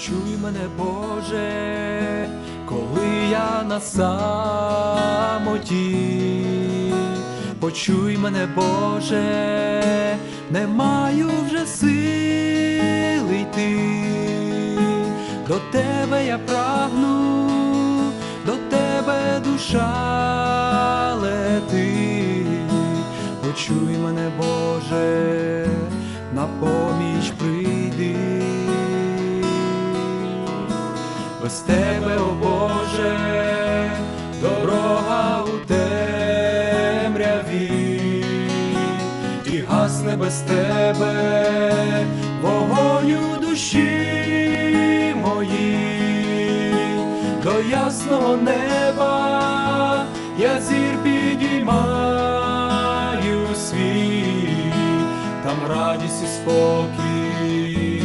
почуй мене, Боже, коли я на самоті, почуй мене, Боже, не маю вже сили йти, до тебе я прагну, до тебе душа Без тебе, о Боже, дорога у темряві, і гасне без тебе вогонь у душі моїй, до ясного неба я зір підіймаю свій, там радість і спокій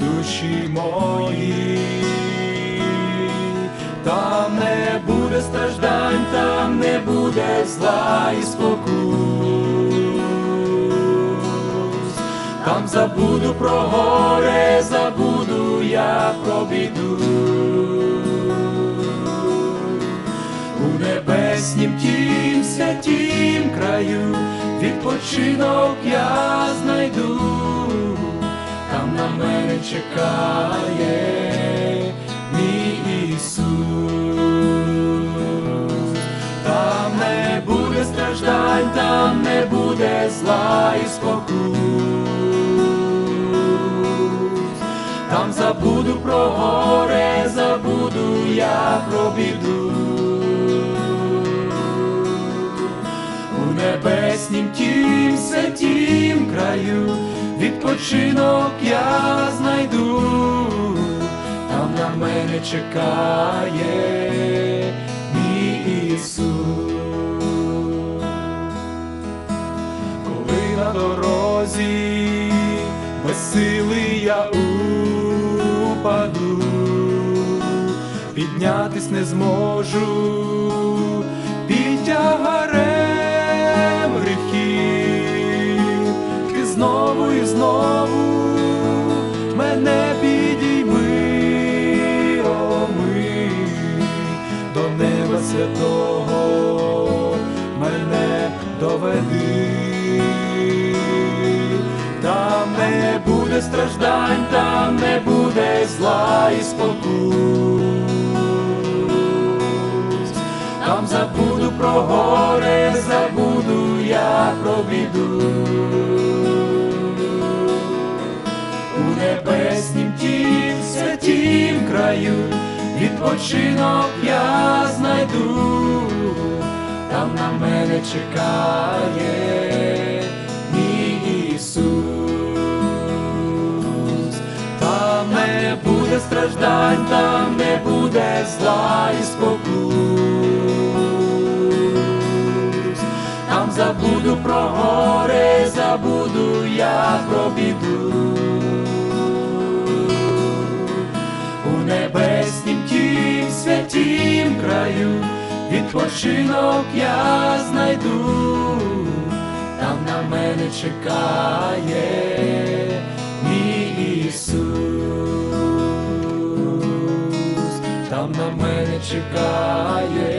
душі моїй, там не буде страждань, там не буде зла і спокус. Там забуду про горе, забуду я про біду. У небеснім тім святім краю відпочинок я знайду, там на мене чекає страждань, там не буде зла і спокус, там забуду про горе, забуду я про біду. У небеснім тім святім краю відпочинок я знайду, там на мене чекає Ісус. Дорозі. Без сили я упаду, піднятись не зможу. Під тягарем гріхів, ти знову і знову мене підійми, о ми, до неба святого страждань, там не буде зла і спокус. Там забуду про горе, забуду я про біду. У небеснім тім святім краю відпочинок я знайду, там на мене чекає буде страждань, там не буде зла і спокус, там забуду про горе, забуду я про біду. У небеснім тім святім краю відпочинок я знайду, там на мене чекає там на мене чекає